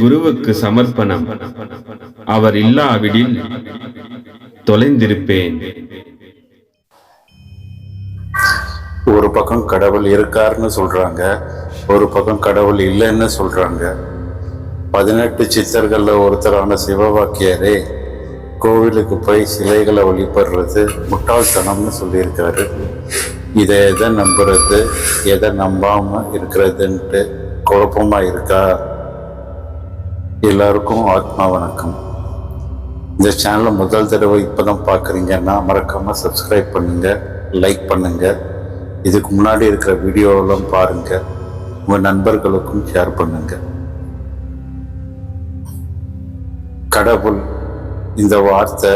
குருவுக்கு சமர்ப்பணம். அவர் இல்லாவிடில் தொலைந்திருப்பேன். ஒரு பக்கம் கடவுள் இருக்காருன்னு சொல்றாங்க ஒரு பக்கம் கடவுள் இல்லைன்னு சொல்றாங்க. பதினெட்டு சித்தர்கள்ல ஒருத்தரான சிவவாக்கியரே கோவிலுக்கு போய் சிலைகளை வழிபடுறது முட்டாள்தனம்னு சொல்லியிருக்காரு. இதை எதை நம்புறது எதை நம்பாமல் இருக்கிறதுன்ட்டு குழப்பமா இருக்கா? எல்லாருக்கும் ஆத்மா வணக்கம். இந்த சேனலை முதல் தடவை இப்போ தான் பார்க்குறீங்கன்னா மறக்காமல் சப்ஸ்கிரைப் பண்ணுங்கள் லைக் பண்ணுங்கள் இதுக்கு முன்னாடி இருக்கிற வீடியோவெல்லாம் பாருங்கள் உங்கள் நண்பர்களுக்கும் ஷேர் பண்ணுங்கள் கடவுள் இந்த வார்த்தை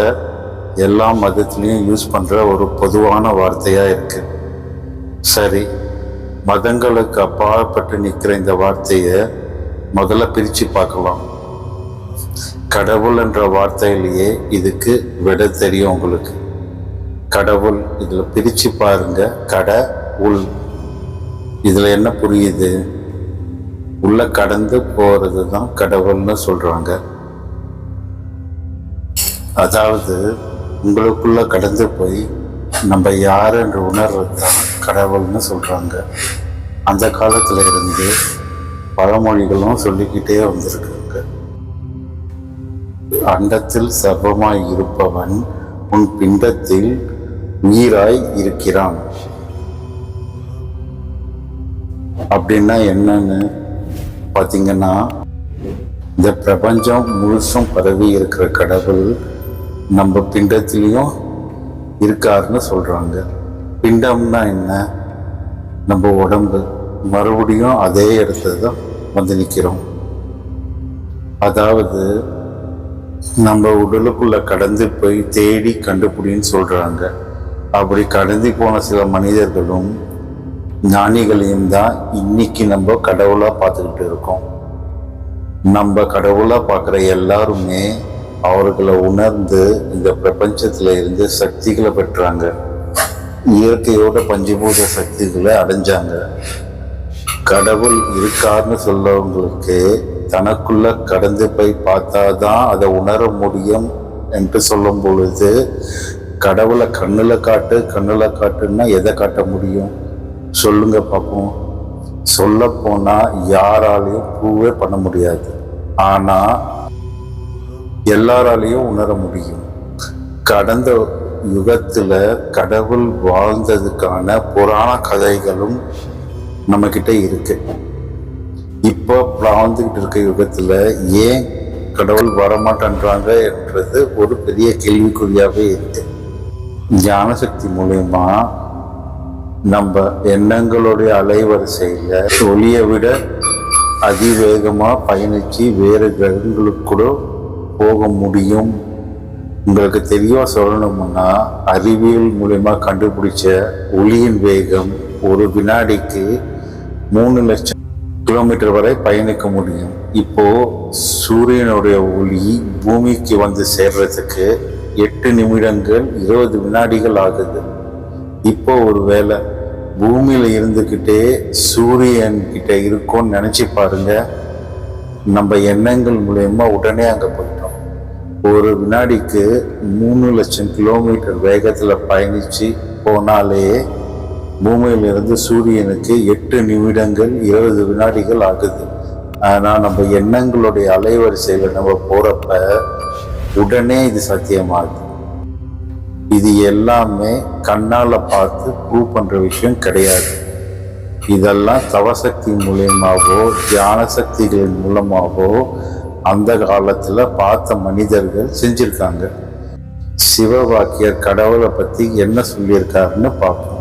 எல்லா மதத்துலேயும் யூஸ் பண்ணுற ஒரு பொதுவான வார்த்தையாக இருக்குது சரி மதங்களுக்கு அப்பாற்பட்டு நிற்கிற இந்த வார்த்தையை முதல்ல பிரித்து பார்க்கலாம். கடவுள் என்ற வார்த்தையிலேயே இதுக்கு விட தெரியும் உங்களுக்கு. கடவுள் இதில் பிரித்து பாருங்க. கட உள். இதில் என்ன புரியுது? உள்ள கடந்து போகிறது தான் கடவுள்னு சொல்கிறாங்க. அதாவது உங்களுக்குள்ளே கடந்து போய் நம்ம யார் என்று உணர்றது தான் கடவுள்னு சொல்கிறாங்க. அந்த காலத்தில் இருந்து பழமொழிகளும் சொல்லிக்கிட்டே வந்திருக்கு. அண்டத்தில் சர்வமாய் இருப்பவன் உன் பிண்டத்தில் உயிராய் இருக்கிறான். அப்படின்னா என்னன்னு பார்த்தீங்கன்னா இந்த பிரபஞ்சம் முழுசும் பரவி இருக்கிற கடவுள் நம்ம பிண்டத்திலையும் இருக்காருன்னு சொல்றாங்க. பிண்டம்னா என்ன? நம்ம உடம்பு. மறுபடியும் அதே இடத்துல தான் வந்து நிற்கிறோம் அதாவது நம்ம உடலுக்குள்ளே கடந்து போய் தேடி கண்டுபிடின்னு சொல்கிறாங்க அப்படி கடந்து போன சில மனிதர்களும் ஞானிகளையும் தான் இன்னைக்கு நம்ம கடவுளாக பார்த்துக்கிட்டு இருக்கோம். நம்ம கடவுளாக பார்க்குற எல்லாருமே அவர்களை உணர்ந்து இந்த பிரபஞ்சத்தில் இருந்து சக்திகளை பெற்றாங்க. இயற்கையோட பஞ்சபூத சக்திகளை அடைஞ்சாங்க. கடவுள் இருக்காருன்னு சொல்லவங்களுக்கு தனக்குள்ள கடந்து போய் பார்த்தாதான் அதை உணர முடியும் என்று சொல்லும் பொழுது கடவுளை கண்ணில் காட்டு கண்ணில் காட்டுன்னா எதை காட்ட முடியும்? சொல்லுங்க பார்ப்போம். சொல்ல போனால் யாராலையும் ப்ரூவே பண்ண முடியாது. ஆனால் எல்லாராலையும் உணர முடியும். கடந்த யுகத்தில் கடவுள் வாழ்ந்ததுக்கான புராண கதைகளும் நம்மக்கிட்ட இருக்குது இப்போ வாழ்ந்துகிட்டு இருக்க யுகத்தில் ஏன் கடவுள் வரமாட்டேன்றாங்க என்றது ஒரு பெரிய கேள்விக்குறியாகவே இருக்கு. ஞானசக்தி மூலயமா நம்ம எண்ணங்களுடைய அலைவரிசையில் ஒளியை விட அதிவேகமாக பயணித்து வேறு கிரகங்களுக்கு கூட போக முடியும். உங்களுக்கு தெளிவாக சொல்லணும்னா அறிவியல் மூலயமா கண்டுபிடிச்ச ஒளியின் வேகம் ஒரு வினாடிக்கு மூணு லட்சம் கிலோமீட்டர் வரை பயணிக்க முடியும். இப்போ சூரியனுடைய ஒளி பூமிக்கு வந்து சேர்றதுக்கு எட்டு நிமிடங்கள் இருபது வினாடிகள் ஆகுது. இப்போ ஒரு வேளை பூமியில இருந்துக்கிட்டே சூரியன் கிட்ட இருக்கோன்னு நினைச்சு பாருங்க. நம்ம எண்ணங்கள் மூலயமா உடனே அங்க போயிட்டோம். ஒரு வினாடிக்கு மூணு லட்சம் கிலோமீட்டர் வேகத்துல பயணிச்சு போனாலே பூமியிலிருந்து சூரியனுக்கு எட்டு நிமிடங்கள் இருபது வினாடிகள் ஆகுது. ஆனால் நம்ம எண்ணங்களுடைய அலைவரிசையில் நம்ம போகிறப்ப உடனே இது சத்தியமாகுது. இது எல்லாமே கண்ணால் பார்த்து ப்ரூவ் பண்ணுற விஷயம் கிடையாது. இதெல்லாம் தவசக்தி மூலியமாகவோ தியான சக்திகளின் மூலமாகவோ அந்த காலத்தில் பார்த்த மனிதர்கள் செஞ்சிருக்காங்க. சிவவாக்கியர் கடவுளை பற்றி என்ன சொல்லியிருக்காருன்னு பார்ப்போம்.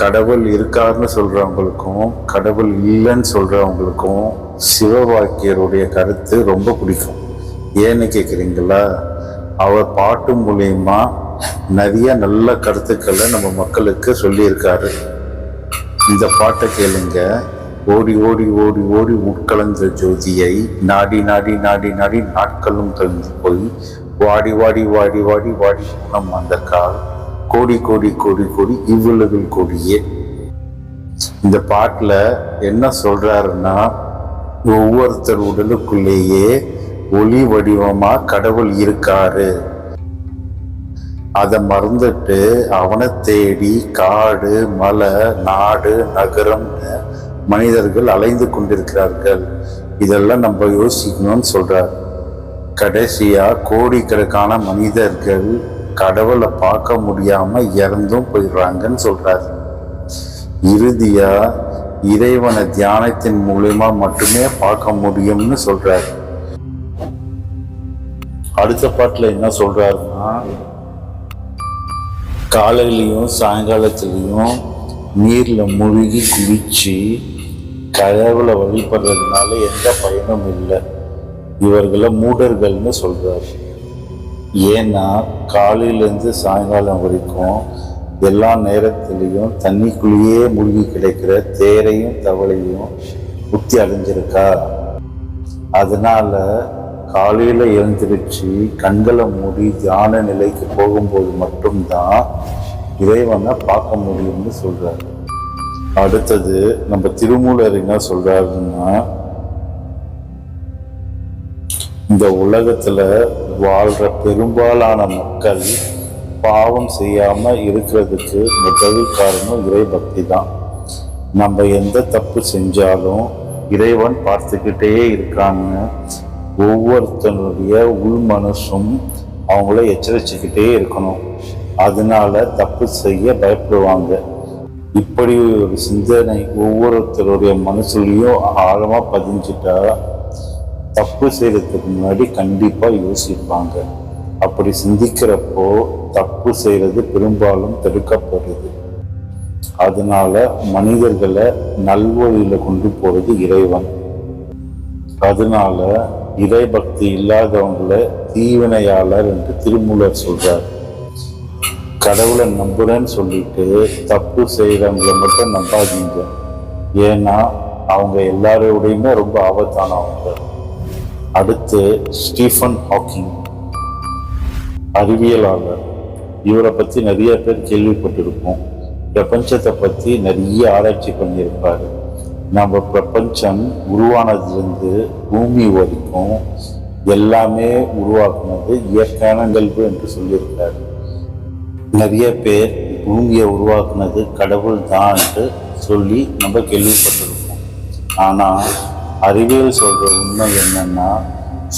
கடவுள் இருக்காருன்னு சொல்றவங்களுக்கும் கடவுள் இல்லைன்னு சொல்றவங்களுக்கும் சிவவாக்கியருடைய கருத்து ரொம்ப பிடிக்கும். ஏன்னு கேட்குறீங்களா அவர் பாட்டு மூலியமா நிறைய நல்ல கருத்துக்களை நம்ம மக்களுக்கு சொல்லியிருக்காரு. இந்த பாட்டை கேளுங்க. ஓடி ஓடி ஓடி ஓடி உட்கலந்த ஜோதியை நாடி நாடி நாடி நாடி நாட்களும் கலந்து போய் வாடி வாடி வாடி வாடி வாடி. குணம் அந்த கால் கோடி கோடி கோடி கோடி இவ்வுலகில் கோடியே. இந்த பாட்டில் என்ன சொல்றாருன்னா ஒவ்வொருத்தர் உடலுக்குள்ளேயே ஒளி வடிவமா கடவுள் இருக்காரு. அதை மறந்துட்டு அவனை தேடி காடு மலை நாடு நகரம்னு மனிதர்கள் அலைந்து கொண்டிருக்கிறார்கள். இதெல்லாம் நம்ம யோசிக்கணும்னு சொல்றார். கடைசியா கோடிக்கணக்கான மனிதர்கள் கடவுளை பார்க்க முடியாம இறந்தும் போயிடுறாங்கன்னு சொல்றாரு. இறுதியா இறைவனை தியானத்தின் மூலியமா மட்டுமே பார்க்க முடியும்னு சொல்றாரு. அடுத்த பாட்டுல என்ன சொல்றாருன்னா காலையிலையும் சாயங்காலத்துலேயும் நீரில் மூழ்கி குளிச்சு கடவுளை வழிபடுறதுனால எந்த பயனும் இல்லை. இவர்களை மூடர்கள்னு சொல்றாரு. ஏன்னா காலையிலேருந்து சாயங்காலம் வரைக்கும் எல்லா நேரத்துலேயும் தண்ணிக்குள்ளேயே மூழ்கி கிடைக்கிற தேரையும் தவளையும் புத்தி அடைஞ்சிருக்கா அதனால காலையில் எழுந்திருச்சு கண்களை மூடி தியான நிலைக்கு போகும்போது மட்டும்தான் இறைவனை பார்க்க முடியும்னு சொல்கிறார் அடுத்தது நம்ம திருமூலர் என்ன சொல்கிறாருன்னா இந்த உலகத்துல வாழ்ற பெரும்பாலான மக்கள் பாவம் செய்யாம இருக்கிறதுக்கு முதல் காரணம் இறை பக்தி தான். நம்ம எந்த தப்பு செஞ்சாலும் இறைவன் பார்த்துக்கிட்டே இருக்கான்னு ஒவ்வொருத்தனுடைய உள் மனசும் அவங்கள எச்சரிச்சுக்கிட்டே இருக்கணும். அதனால தப்பு செய்ய பயப்படுவாங்க. இப்படி ஒரு சிந்தனை ஒவ்வொருத்தருடைய மனசுலையும் ஆழமாக பதிஞ்சிட்டா தப்பு செய்கிறதுக்கு முன்னாடி கண்டிப்பாக யோசிப்பாங்க. அப்படி சிந்திக்கிறப்போ தப்பு செய்கிறது பெரும்பாலும் தடுக்கப்படுது. அதனால மனிதர்களை நல்வழியில் கொண்டு போகிறது இறைவன். அதனால இறை பக்தி இல்லாதவங்கள தீவினையாளர் என்று திருமூலர் சொல்றார். கடவுளை நம்புறேன்னு சொல்லிட்டு தப்பு செய்கிறவங்களை மட்டும் நம்பாதீங்க. ஏன்னா அவங்க எல்லாரோடையுமே ரொம்ப ஆபத்தானவங்க. அடுத்து ஸ்டீஃபன் ஹாக்கிங். அறிவியலாளர். இவரை பற்றி நிறைய பேர் கேள்விப்பட்டிருப்போம். பிரபஞ்சத்தை பற்றி நிறைய ஆராய்ச்சி பண்ணியிருப்பார். நம்ம பிரபஞ்சம் உருவானதுலேருந்து பூமி வரைக்கும் எல்லாமே உருவாக்குனது இயற்கையான நிகழ்வு என்று சொல்லியிருக்கார். நிறைய பேர் பூமியை உருவாக்குனது கடவுள் தான் என்று சொல்லி நம்ம கேள்விப்பட்டிருப்போம். ஆனால் அறிவியல் சொல்ற உண்மை என்னன்னா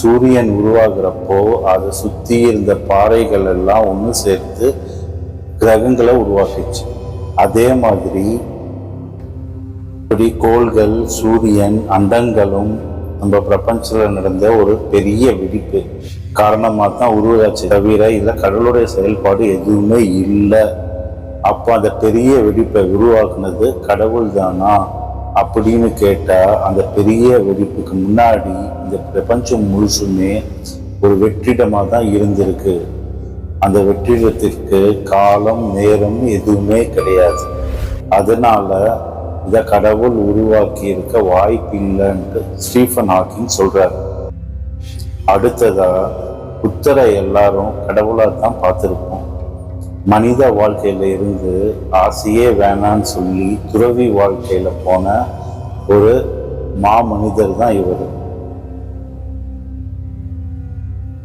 சூரியன் உருவாகிறப்போ அதை சுற்றி இருந்த பாறைகள் எல்லாம் ஒன்று சேர்த்து கிரகங்களை உருவாக்கிச்சு. அதே மாதிரி இப்படி கோள்கள் சூரியன் அண்டங்களும் நம்ம பிரபஞ்சத்தில் நடந்த ஒரு பெரிய வெடிப்பு. காரணமாக தான் உருவாச்சு. தவிர இல்லை கடலுடைய செயல்பாடு எதுவுமே இல்லை. அப்போ அந்த பெரிய வெடிப்பை உருவாக்குனது கடவுள் தானா அப்படின்னு கேட்டால் அந்த பெரிய வெடிப்புக்கு முன்னாடி இந்த பிரபஞ்சம் முழுசுமே ஒரு வெற்றிடமாக தான் இருந்திருக்கு. அந்த வெற்றிடத்திற்கு காலம் நேரம் எதுவுமே கிடையாது. அதனால இதை கடவுள் உருவாக்கி இருக்க வாய்ப்பு இல்லைன்ட்டு ஸ்டீஃபன் ஹாக்கிங் சொல்றாரு. அடுத்ததா புத்தரை எல்லாரும் கடவுளாக தான் பார்த்துருப்போம். மனித வாழ்க்கையில இருந்து ஆசையே வேணான்னு சொல்லி துறவி வாழ்க்கையில போன ஒரு மாமனிதர் தான் இவர்.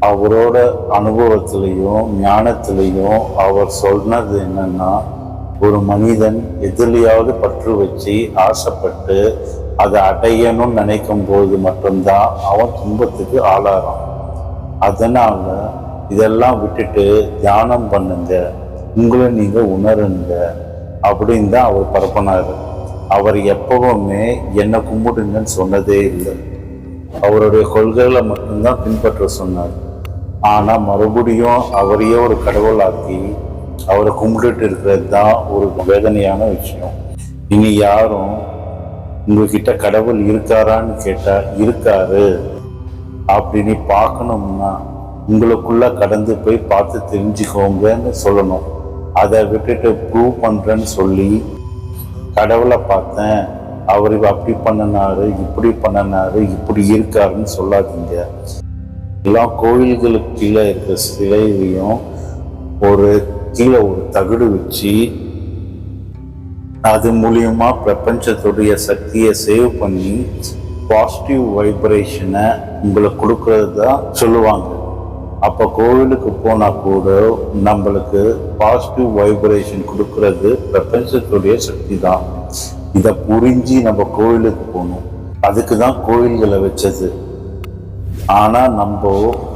அவரோட அனுபவத்திலையும் ஞானத்திலையும் அவர் சொன்னது என்னன்னா ஒரு மனிதன் எதிலையாவது பற்று வச்சு ஆசைப்பட்டு அதை அடையணும்னு நினைக்கும் போது மட்டும்தான் அவன் துன்பத்துக்கு ஆளாகிறான். அதனால இதெல்லாம் விட்டுட்டு தியானம் பண்ணுங்க. உங்களை நீங்கள் உணருங்க. அப்படின்னு தான் அவர் பரப்பினார். அவர் எப்பவுமே என்னை கும்பிடுங்கன்னு சொன்னதே இல்லை. அவருடைய கொள்கைகளை மட்டும்தான் பின்பற்ற சொன்னார். ஆனால் மறுபடியும் அவரையே ஒரு கடவுளாக்கி அவரை கும்பிட்டுட்டு இருக்கிறது தான் ஒரு வேதனையான விஷயம். இனி யாரும் உங்ககிட்ட கடவுள் இருக்காரான்னு கேட்டால் இருக்காரு. அப்படின்னு பார்க்கணும்னா உங்களுக்குள்ள கடந்து போய் பார்த்து தெரிஞ்சுக்கோங்கன்னு சொல்லணும். அதை விட்டுட்டு ப்ரூவ் பண்ணுறேன்னு சொல்லி கடவுளை பார்த்தேன். அவர் அப்படி பண்ணினாரு இப்படி பண்ணினாரு இப்படி இருக்காருன்னு சொல்லாதீங்க. எல்லாம் கோயில்களுக்கு கீழே இருக்கிற சிலையையும் ஒரு கீழே ஒரு தகடு வச்சு அது மூலியமாக பிரபஞ்சத்துடைய சக்தியை சேவ் பண்ணி பாசிட்டிவ் வைப்ரேஷனை உங்களுக்கு கொடுக்கறது தான் சொல்லுவாங்க. அப்போ கோவிலுக்கு போனால் கூட நம்மளுக்கு பாசிட்டிவ் வைப்ரேஷன் கொடுக்கறது பிரபஞ்சத்துடைய சக்தி தான் இதை புரிஞ்சு நம்ம கோவிலுக்கு போகணும். அதுக்கு தான் கோவில்களை வச்சது. ஆனால் நம்ம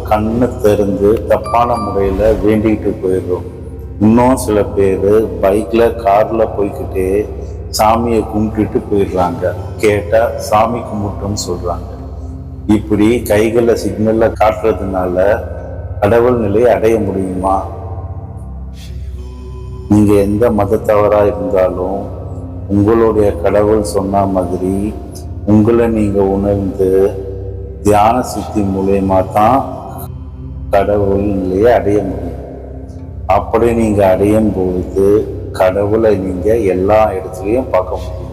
கண்ணை திறந்து தப்பான முறையில் வேண்டிக்கிட்டு போயிடுறோம். இன்னும் சில பேர் பைக்கில் காரில் போய்க்கிட்டே சாமியை கும்பிட்டுட்டு போயிடுறாங்க. கேட்டால் சாமி கும்பிட்டோன்னு சொல்கிறாங்க இப்படி கைகளை சிக்னலில் காட்டுறதுனால கடவுள் நிலையை அடைய முடியுமா? நீங்கள் எந்த மதத்தவராக இருந்தாலும் உங்களுடைய கடவுள் சொன்ன மாதிரி உங்களை நீங்கள் உணர்ந்து தியான சித்தி மூலயமா தான் கடவுள் நிலையை அடைய முடியும். அப்படி நீங்கள் அடையும் பொழுது கடவுளை நீங்கள் எல்லா இடத்துலையும் பார்க்க முடியும்.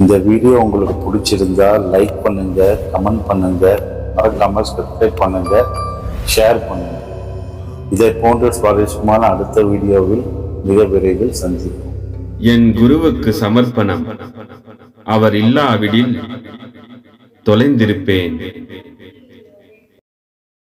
இந்த வீடியோ உங்களுக்கு பிடிச்சிருந்தா லைக் பண்ணுங்கள் கமெண்ட் பண்ணுங்கள் மறக்காமல் சப்ஸ்கிரைப் பண்ணுங்க ஷேர் பண்ணுங்க. இதை போன்ற சுவாரஸ்யமான அடுத்த வீடியோவில் மிக விரைவில் சந்திப்போம். என் குருவுக்கு சமர்ப்பணம். அவர் இல்லாவிடில் தொலைந்திருப்பேன்.